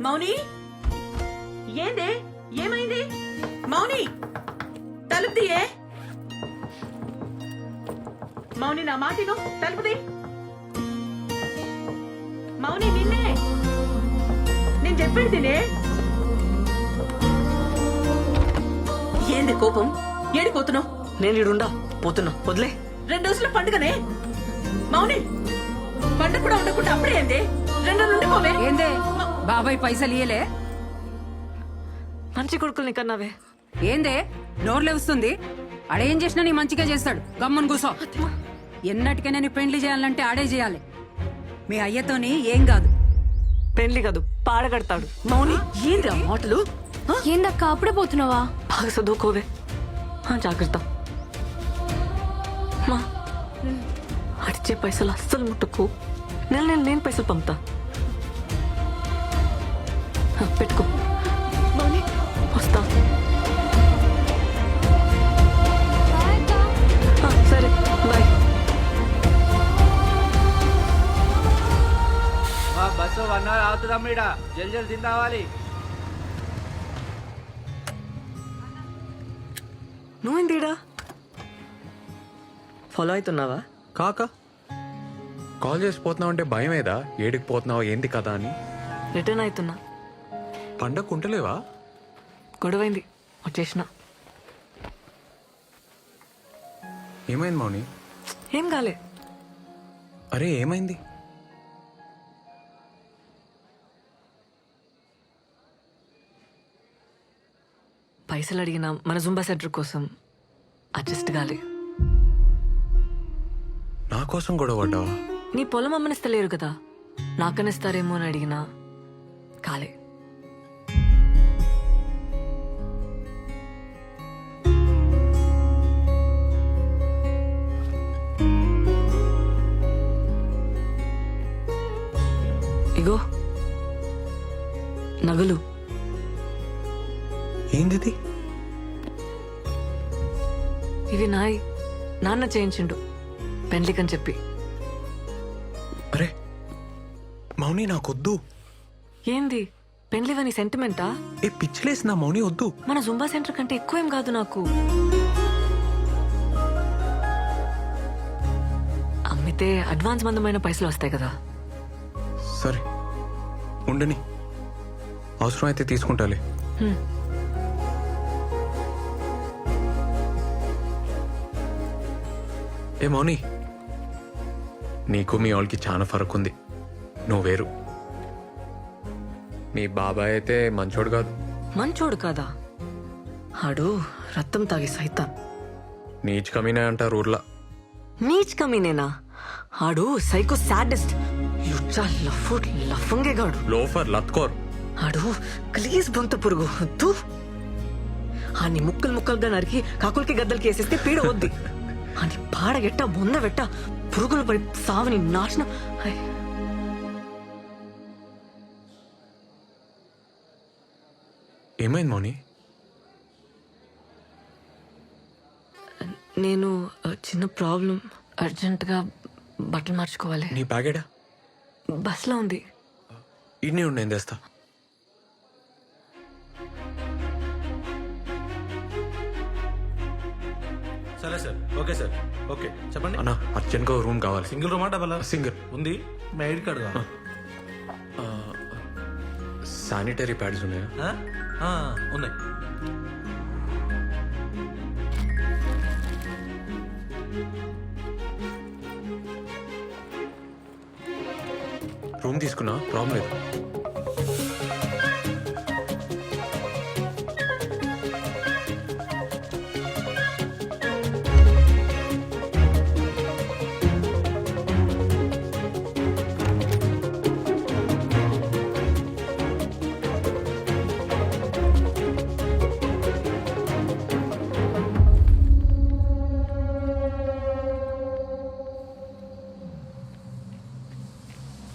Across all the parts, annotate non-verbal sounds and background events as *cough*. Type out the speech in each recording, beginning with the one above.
మౌని? ఏందే? ఏమైంది? మౌని! తలుపు తీయే మౌని నా మాటిను తలుపు తీ మౌని నిన్నే. నేను చెప్పేది తినే. ఏంది కోపం? ఏడిపోతున్నావు నేను ఇడుండా పోతున్నా. వదిలే. రెండు రోజుల పండుగనే. మౌని పండుగ కూడా ఉండకుండా అప్పుడే ఏంది? రెండు రోజులు ఉండిపోవే. ఏందే? బాబాయ్ పైసలు ఇయ్యలే? మంచి కొడుకుల్ని కన్నావే. ఏందే? నోర్లే వస్తుంది ఆడేం చేసినా నీ మంచిగా చేస్తాడు. గమ్మున కూసో. ఎన్నటికైనా నీ పెండ్లి చేయాలంటే ఆడే చేయాలి. మీ అయ్యతోని ఏం కాదు. పెళ్ళి కాదు పాడగడతాడు. మౌని ఏంది ఆ? మాటలు? ఏందక్క అప్పుడే పోతున్నావా? బాగా చదువుకోవే. ఆ, జాగ్రత్త. మా అడిచే పైసలు అస్సలు ముట్టుకో. నెల నెల నేను పైసలు పంపుతా. పెట్టుకో. వస్తా. సరే బాయ్. బస్సు వన్ అవర్ అవుతుందమ్మ ఇడ జల్ జల్ తిని రావాలి నువ్వేందిడా ఫాలో అవుతున్నావా? కాక కాల్ చేసి పోతున్నావు అంటే భయం ఏదా ఏడికి పోతున్నావు? ఏంది కదా అని? రిటర్న్ అవుతున్నా. పండగ ఉంటలేవా గొడవైంది. వచ్చేసిన. ఏమైంది మౌని? ఏం కాలే. అరే ఏమైంది? పైసలు అడిగిన మన జుంబా సెంటర్ కోసం అడ్జస్ట్ కాలే. నా కోసం గొడవ పడ్డావా? నీ పొలం అమ్మనిస్తలేరు కదా. నాకనిస్తారేమో అని అడిగినా కాలే. ఇగో నగలు. ఏందిది ఇవి నాయి. నాన్న చేయించిండు. పెండ్లికని చెప్పి. అరే మౌని నాకొద్దు. ఏంది? పెండ్లివని సెంటిమెంటా ఏ పిచ్చిలేసి నా మౌని? వద్దు. మన జుంబా సెంటర్ కంటే ఎక్కువేం కాదు నాకు. అమ్మితే అడ్వాన్స్ మందమైన పైసలు వస్తాయి కదా. సరే. ఉండని. అవసరం అయితే తీసుకుంటాలే. ఏ మౌని నీకు మీ వాళ్ళకి చాలా ఫరక్ ఉంది నువ్వు వేరు. మీ బాబాయ్ అయితే మంచోడు కాదు. మంచోడు కాదా? ఆడు రక్తం తాగి సైతాన్. నీచ్ కమీనే అంటారు ఊర్లో. నీచ్ కమీనేనా? ఆడు సైకో సాడెస్ట్. యుచ్చా లఫు లఫంగేగాడు లోఫర్ లత్కోర్. ఆడు ప్లీజ్ బొంత పురుగు. తూ. ఆని ముక్కలు ముక్కలుగా నరికి కాకులకి గద్దలకి వేసేస్తే పీడ వద్ది. *laughs* అని పాడగెట్ట బొంద పెట్ట పురుగులు పడి సావని నాశనం. ఏమైంది మౌని? నేను ఆ, చిన్న ప్రాబ్లం. అర్జెంటుగా బట్టలు మార్చుకోవాలి. నీ బ్యాగేడా? బస్లో ఉంది. ఇన్ని ఉండి నేను తెస్తా. సరే సార్ ఓకే సార్ ఓకే. చెప్పండి. అన్న అర్జెంట్గా రూమ్ కావాలి. సింగిల్ రూమా డబల్? సింగిల్. ఉంది. మీ ఐడి కార్డు కావాలా? శానిటరీ ప్యాడ్స్ ఉన్నాయా? ఆ? ఆ, ఉన్నాయి. రూమ్ తీసుకున్నా? ప్రాబ్లం లేదు.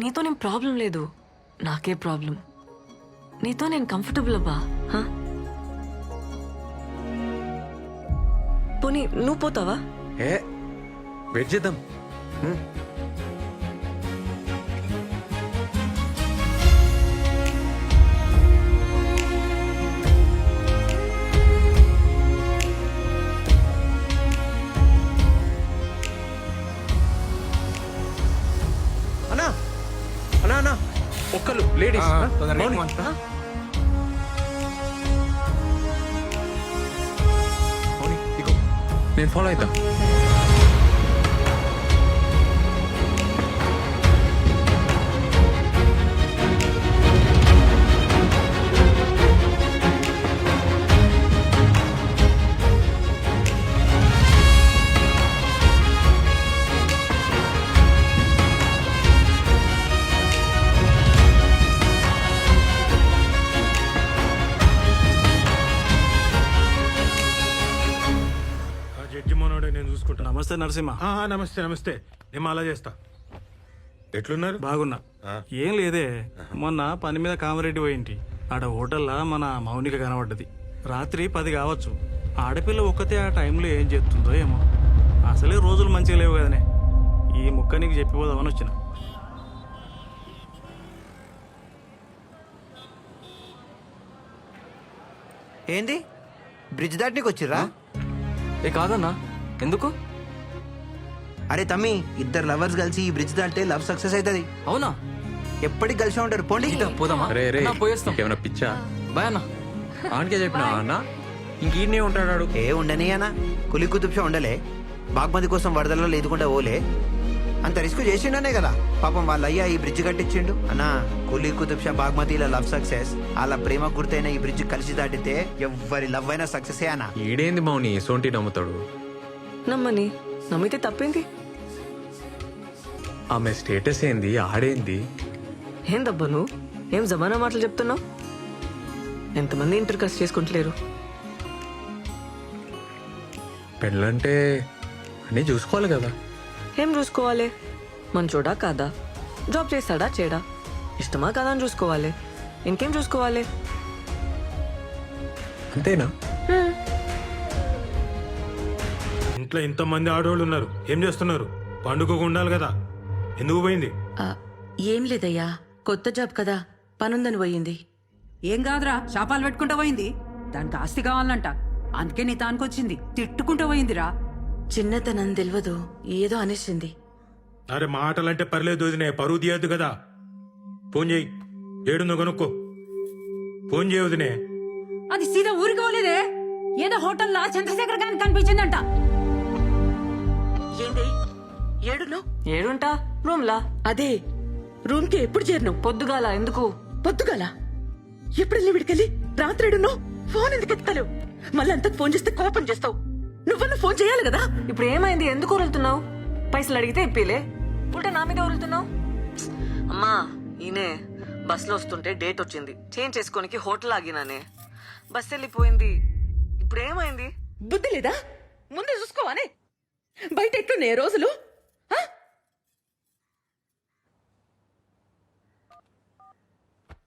నీతో నేను ప్రాబ్లం లేదు. నాకే ప్రాబ్లం. నీతో నేను కంఫర్టబుల్ అబ్బా పోనీ నువ్వు పోతావా? ఏ వెయిట్ చేద్దాం. ఒక్కలు లేడీస్ ఆ, తొందరగా మౌని. ఇవ్వండి. మౌని, ఇగో. నేను ఫాలో అవుతా నమస్తే నరసింహ. ఆ, నమస్తే నమస్తే. నేను అలా చేస్తా. ఎట్లున్నారు? బాగున్నా. ఏం లేదే. మొన్న పని మీద కామరెడ్డి పోయింటి. ఆడ హోటల్లా మన మౌనిక కనబడ్డది. రాత్రి పది కావచ్చు. ఆడపిల్ల ఒక్కతే ఆ టైంలో ఏం చేస్తుందో ఏమో. అసలే రోజులు మంచిగా లేవు కదనే. ఈ ముక్క నీకు చెప్పిపోదామని వచ్చిన. ఏంది? బ్రిడ్జ్ దాటనీకి వచ్చిర్రా ఏ కాదన్నా? ఎందుకు? అరే తమ్మి ఇద్దరు లవర్స్ కలిసి ఈ బ్రిడ్జ్ దాటితే లవ్ సక్సెస్ అవుతుంది. అవునా? ఎప్పటికి కలిసి ఉంటారు? పోండి. పోదామా? రే రే అన్నా, పోయేస్తాం. ఏమైనా పిచ్చా? బాయ్ అన్న. ఆనకే చెప్పినా అన్న? ఇంక ఈడనే ఉంటాడు ఏ ఉండని అన్న. కులి కుతుబ్షా ఉండలే. బాగ్మతి కోసం వరదల్లో లేదుకుండా ఓలే. అంత రిస్క్ చేసిండనే కదా. పాపం వాళ్ళ అయ్యా ఈ బ్రిడ్జ్ కట్టించిండు. అన్నా కులి కుతుబ్షా బాగ్మతిల లవ్ సక్సెస్ వాళ్ళ ప్రేమ గుర్తైన ఈ బ్రిడ్జ్ కలిసి దాటితే ఎవ్వరి లవ్ అయినా సక్సెస్ అన్నా. ఈడేంది మౌని? సోంటి నమ్ముతాడు. నమ్మని. నమ్మితే తప్పేంది? ఆమె స్టేటస్ ఏంది? ఆడేంది? ఏందబ్బా నువ్వు? ఏం జమానా మాటలు చెప్తున్నావు? ఎంతమంది ఇంటర్ కాస్ట్ చేసుకుంటలేరు? పెళ్ళంటే అన్నీ చూసుకోవాలి కదా. ఏం చూసుకోవాలి? మంచోడా కాదా? జాబ్ చేస్తాడా చేయడా ఇష్టమా కాదా అని చూసుకోవాలి. ఇంకేం చూసుకోవాలి? అంతేనా? ఇంట్లో ఇంతమంది ఆడవాళ్ళు ఉన్నారు ఏం చేస్తున్నారు? పండుగకు ఉండాలి కదా. ఎందుకు పోయింది? ఆ, ఏం లేదయ్యా కొత్త జాబ్ కదా పనుందని పోయింది. ఏం కాదురా శాపాలు పెట్టుకుంటూ పోయింది. దానికి ఆస్తి కావాలంట. అందుకే నీ తానుకొచ్చింది. తిట్టుకుంటూ పోయిందిరా. చిన్నతనం తెలియదు ఏదో అనేసింది. అరే మాటలంటే పర్లేదు వదినే పరువు తీయద్దు కదా. ఫోన్ చేయి ఏడుందో కనుక్కో. ఫోన్ చేయ వదినే. అది సీదా ఊరికి పోలేదే. ఏదో హోటల్లో చంద్రశేఖర్ గారికి కనిపించిందంట. ఏంది? ఏడును ఏడుంటా? రూమ్లా? అదే రూమ్కి ఎప్పుడు చేరినావు? పొద్దుగాల ఎందుకు? పొద్దుగాల? ఎప్పుడు విడికెళ్ళి? రాత్రి ఏడున్నావు ఫోన్ ఎందుకు ఎత్తావు మళ్ళీ అంతకు ఫోన్ చేస్తే కోపం చేస్తావు. నువ్వన్నా ఫోన్ చేయాలి కదా? ఇప్పుడు ఏమైంది? ఎందుకు ఉరులుతున్నావు పైసలు అడిగితే ఇప్పిలే. ఉల్టా నా మీద ఉరులుతున్నావు అమ్మా ఈయనే బస్సులో వస్తుంటే డేట్ వచ్చింది. చేంజ్ చేసుకోనికి హోటల్ ఆగినానే. బస్ వెళ్ళిపోయింది. ఇప్పుడు ఏమైంది బుద్ధి లేదా? ముందే చూసుకోవానే? బయట ఎట్లున్నాయి రోజులు?